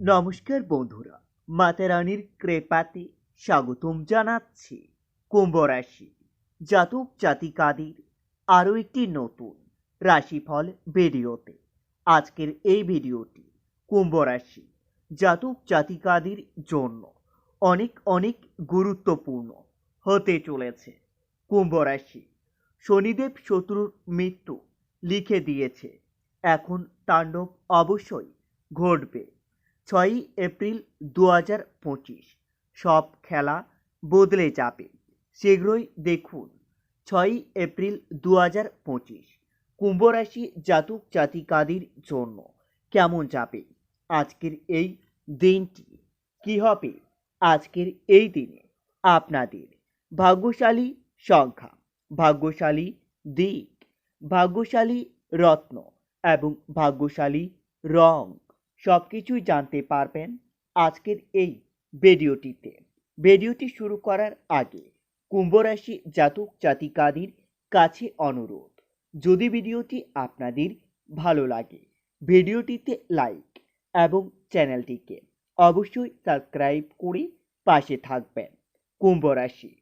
নমস্কার বন্ধুরা মাতা রানীর কৃপাতে স্বাগতম জানাচ্ছি কুম্ভ রাশি জাতক জাতিকাদের আরও একটি নতুন রাশিফল ভিডিওতে। আজকের এই ভিডিওটি কুম্ভ রাশি জাতক জাতিকাদের জন্য অনেক অনেক গুরুত্বপূর্ণ হতে চলেছে। কুম্ভ রাশি শনিদেব শত্রুর মৃত্যু লিখে দিয়েছে। এখন তাণ্ডব অবশ্যই ঘটবে। ছয়ই এপ্রিল দু হাজার পঁচিশ। সব খেলা বদলে যাবে। শীঘ্রই দেখুন, ছয়ই এপ্রিল দু হাজার পঁচিশ। কুম্ভ রাশি জাতক জাতিকাদের জন্য কেমন যাবে? আজকের এই দিনটি কি হবে? আজকের এই দিনে আপনাদের ভাগ্যশালী সংখ্যা, ভাগ্যশালী দিক, ভাগ্যশালী রত্ন এবং ভাগ্যশালী রং সব কিছুই জানতে পারবেন আজকের এই ভিডিওটিতে। ভিডিওটি শুরু করার আগে কুম্ভ রাশি জাতক জাতিকাদের কাছে অনুরোধ, যদি ভিডিওটি আপনাদের ভালো লাগে, ভিডিওটিতে লাইক এবং চ্যানেলটিকে অবশ্যই সাবস্ক্রাইব করে পাশে থাকবেন। কুম্ভ রাশি,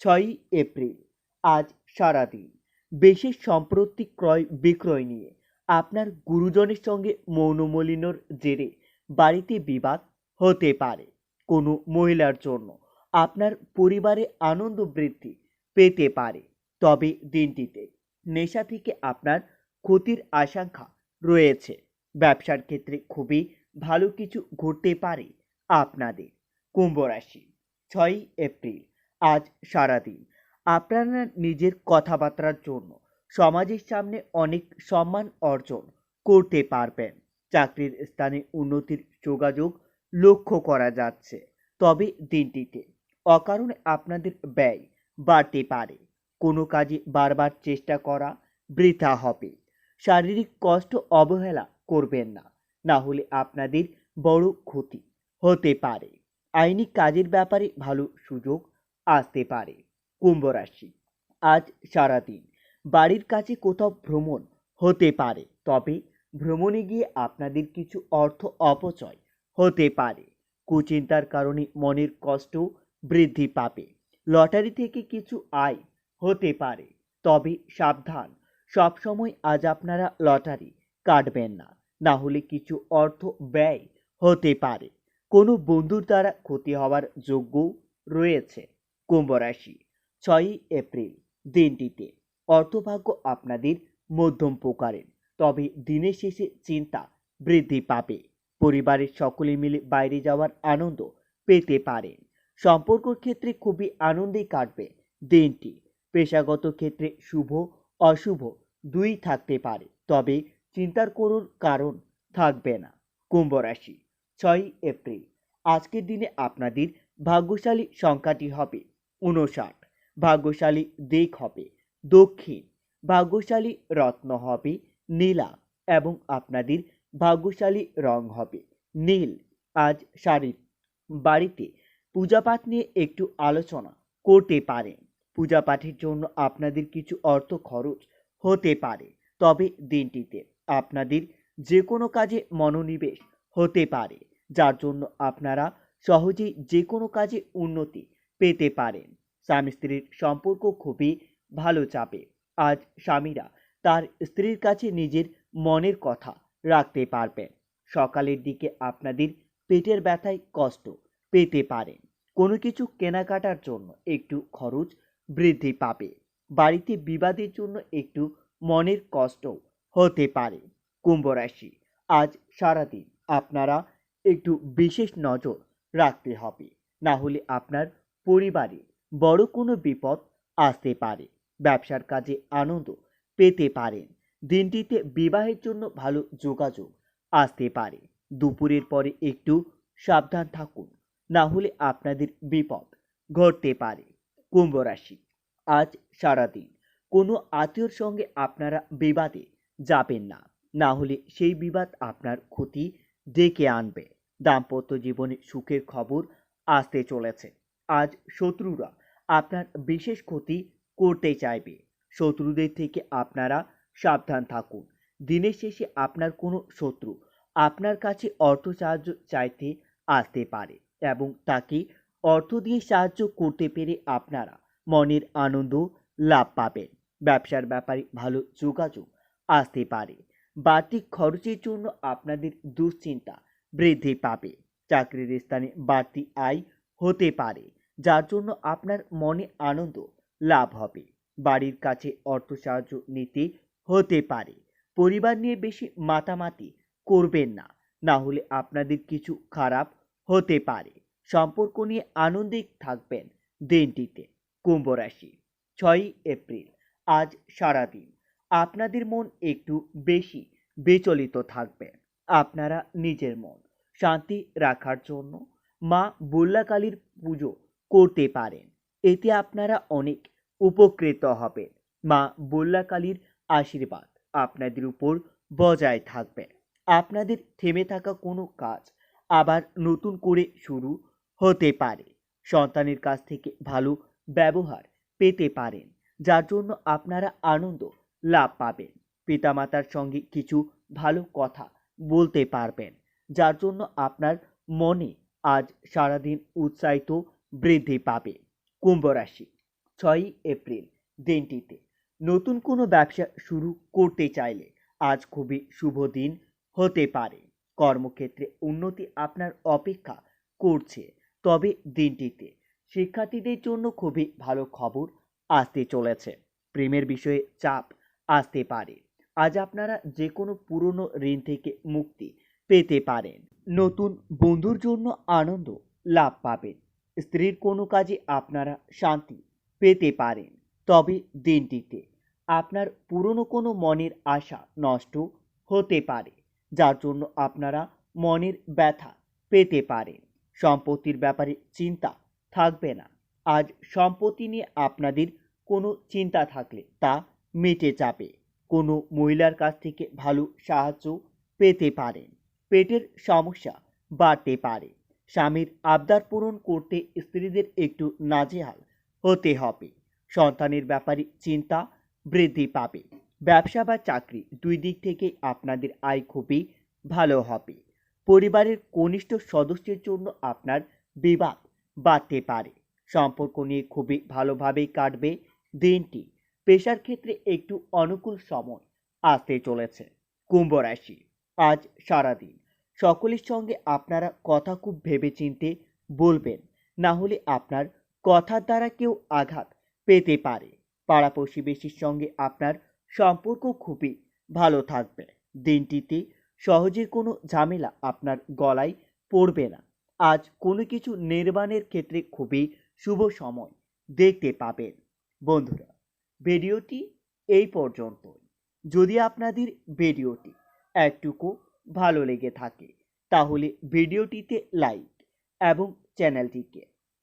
ছয়ই এপ্রিল, আজ সারাদিন বিশেষ সম্পত্তি ক্রয় বিক্রয় নিয়ে আপনার গুরুজনের সঙ্গে মৌনমলিনর জেরে বাড়িতে বিবাদ হতে পারে কোনো মহিলার জন্য। আপনার পরিবারে আনন্দ বৃদ্ধি পেতে পারে। তবে দিনটিতে নেশা থেকে আপনার ক্ষতির আশঙ্কা রয়েছে। ব্যবসার ক্ষেত্রে খুবই ভালো কিছু ঘটতে পারে আপনাদের। কুম্ভ রাশি, ছয়ই এপ্রিল, আজ সারাদিন। আপনারা নিজের কথাবার্তার জন্য সমাজের সামনে অনেক সম্মান অর্জন করতে পারবেন। চাকরির স্থানে উন্নতির যোগাযোগ লক্ষ্য করা যাচ্ছে। তবে দিনটিতে অকারণে আপনাদের ব্যয় বাড়তে পারে। কোনো কাজে বারবার চেষ্টা করা বৃথা হবে। শারীরিক কষ্ট অবহেলা করবেন না। না হলে আপনাদের বড় ক্ষতি হতে পারে। আইনি কাজের ব্যাপারে ভালো সুযোগ আসতে পারে। কুম্ভ রাশি আজ সারাদিন বাড়ির কাছে কোথাও ভ্রমণ হতে পারে, তবে ভ্রমণে গিয়ে আপনাদের কিছু অর্থ অপচয় হতে পারে। কুচিন্তার কারণে মনের কষ্ট বৃদ্ধি পাবে। লটারি থেকে কিছু আয় হতে পারে, তবে সাবধান। সবসময় আজ আপনারা লটারি কাটবেন না না হলে কিছু অর্থ ব্যয় হতে পারে। কোনো বন্ধুর দ্বারা ক্ষতি হওয়ার যোগ্য রয়েছে। কুম্ভ রাশি, ছয়ই এপ্রিল, দিনটিতে। অর্থভাগ্য আপনাদের মধ্যম প্রকারের। তবে দিনের শেষে চিন্তা বৃদ্ধি পাবে। পরিবারের সকলে মিলে বাইরে যাওয়ার আনন্দ পেতে পারেন। সম্পর্কর ক্ষেত্রে খুবই আনন্দেই কাটবে দিনটি। পেশাগত ক্ষেত্রে শুভ, অশুভ দুই থাকতে পারে। তবে চিন্তার করুন কারণ থাকবে না। কুম্ভ রাশি ছয়ই এপ্রিল। আজকের দিনে আপনাদের ভাগ্যশালী সংখ্যাটি হবে উনষাট ভাগ্যশালী দিক হবে। দক্ষিণ, ভাগ্যশালী রত্ন হবে নীলা এবং আপনাদের ভাগ্যশালী রং হবে নীল। আজ শাড়ির বাড়িতে পূজাপাঠ নিয়ে একটু আলোচনা করতে পারেন পূজাপাঠের জন্য আপনাদের কিছু অর্থ খরচ হতে পারে। তবে দিনটিতে আপনাদের যে কোনো কাজে মনোনিবেশ হতে পারে, যার জন্য আপনারা সহজেই যে কোনো কাজে উন্নতি পেতে পারেন। স্বামী স্ত্রীর সম্পর্ক খুবই ভালো চাপে। আজ স্বামীরা তার স্ত্রীর কাছে নিজের মনের কথা রাখতে পারবেন। সকালের দিকে আপনাদের পেটের ব্যথায় কষ্ট পেতে পারেন কোনো কিছু কেনাকাটার জন্য একটু খরচ বৃদ্ধি পাবে। বাড়িতে বিবাদের জন্য একটু মনের কষ্ট হতে পারে। কুম্ভ রাশি, আজ সারাদিন আপনারা একটু বিশেষ নজর রাখতে হবে। না হলে আপনার পরিবারে বড় কোনো বিপদ আসতে পারে। ব্যবসার কাজে আনন্দ পেতে পারেন। দিনটিতে বিবাহের জন্য ভালো যোগাযোগ আসতে পারে। দুপুরের পরে একটু সাবধান থাকুন, না হলে আপনাদের বিপদ ঘটতে পারে। কুম্ভ রাশি, আজ সারাদিন কোনো আত্মীয়র সঙ্গে আপনারা বিবাদে যাবেন না। না হলে সেই বিবাদ আপনার ক্ষতি ডেকে আনবে। দাম্পত্য জীবনে সুখের খবর আসতে চলেছে। আজ শত্রুরা আপনার বিশেষ ক্ষতি করতে চাইবে। শত্রুদের থেকে আপনারা সাবধান থাকুন। দিনের শেষে আপনার কোনো শত্রু আপনার কাছে অর্থ সাহায্য চাইতে আসতে পারে এবং তাকে অর্থ দিয়ে সাহায্য করতে পেরে আপনারা মনের আনন্দ লাভ পাবেন। ব্যবসার ব্যাপারে ভালো যোগাযোগ আসতে পারে। বাড়তি খরচের জন্য আপনাদের দুশ্চিন্তা বৃদ্ধি পাবে। চাকরির স্থানে বাড়তি আয় হতে পারে, যার জন্য আপনার মনে আনন্দ লাভ হবে। বাড়ির কাছে অর্থ সাহায্য নিতে হতে পারে। পরিবার নিয়ে বেশি মাতামাতি করবেন না। না হলে আপনাদের কিছু খারাপ হতে পারে। সম্পর্ক নিয়ে আনন্দে থাকবেন দিনটিতে। কুম্ভ রাশি, ছয়ই এপ্রিল, আজ সারাদিন। আপনাদের মন একটু বেশি বিচলিত থাকবে। আপনারা নিজের মন শান্তি রাখার জন্য মা বুল্লাকালীর পুজো করতে পারেন। এতে আপনারা অনেক উপকৃত হবেন মা বুল্লাকালীর আশীর্বাদ আপনাদের উপর বজায় থাকবে। আপনাদের থেমে থাকা কোনো কাজ আবার নতুন করে শুরু হতে পারে। সন্তানের কাছ থেকে ভালো ব্যবহার পেতে পারেন, যার জন্য আপনারা আনন্দ লাভ পাবেন। পিতামাতার সঙ্গে কিছু ভালো কথা বলতে পারবেন, যার জন্য আপনার মনে আজ সারাদিন উৎসাহিত বৃদ্ধি পাবে। কুম্ভ রাশি ছয়ই এপ্রিল দিনটিতে। নতুন কোনো ব্যবসা শুরু করতে চাইলে আজ খুবই শুভ দিন হতে পারে। কর্মক্ষেত্রে উন্নতি আপনার অপেক্ষা করছে। তবে দিনটিতে শিক্ষার্থীদের জন্য খুবই ভালো খবর আসতে চলেছে। প্রেমের বিষয়ে চাপ আসতে পারে। আজ আপনারা যে কোনো পুরনো ঋণ থেকে মুক্তি পেতে পারেন। নতুন বন্ধুর জন্য আনন্দ লাভ পাবেন। স্ত্রীর কোনো কাজে আপনারা শান্তি পেতে পারেন। তবে দিনটিতে আপনার পুরনো কোনো মনের আশা নষ্ট হতে পারে, যার জন্য আপনারা মনের ব্যথা পেতে পারেন। সম্পত্তির ব্যাপারে চিন্তা থাকবে না। আজ সম্পত্তি নিয়ে আপনাদের কোনো চিন্তা থাকলে তা মিটে যাবে। কোনো মহিলার কাছ থেকে ভালো সাহায্য পেতে পারেন। পেটের সমস্যা বাড়তে পারে। স্বামীর আবদার পূরণ করতে স্ত্রীদের একটু নাজেহাল হতে হবে। সন্তানের ব্যাপারে চিন্তা বৃদ্ধি পাবে। ব্যবসা বা চাকরি দুই দিক থেকে আপনাদের আয় খুবই ভালো হবে। পরিবারের কনিষ্ঠ সদস্যের জন্য আপনার বিবাদ বাড়তে পারে। সম্পর্ক নিয়ে খুবই ভালোভাবেই কাটবে দিনটি। পেশার ক্ষেত্রে একটু অনুকূল সময় আসতে চলেছে। কুম্ভ রাশি, আজ সারাদিন। সকলের সঙ্গে আপনারা কথা খুব ভেবেচিন্তে বলবেন। না হলে আপনার কথার দ্বারা কেউ আঘাত পেতে পারে। পাড়া প্রতিবেশীর সঙ্গে আপনার সম্পর্ক খুবই ভালো থাকবে। দিনটিতে সহজে কোনো ঝামেলা আপনার গলায় পড়বে না। আজ কোনো কিছু নির্মাণের ক্ষেত্রে খুবই শুভ সময় দেখতে পাবেন। বন্ধুরা, ভিডিওটি এই পর্যন্ত যদি আপনাদের ভিডিওটি একটুকু ভালো লেগে থাকে, তাহলে ভিডিওটিতে লাইক এবং চ্যানেলটিকে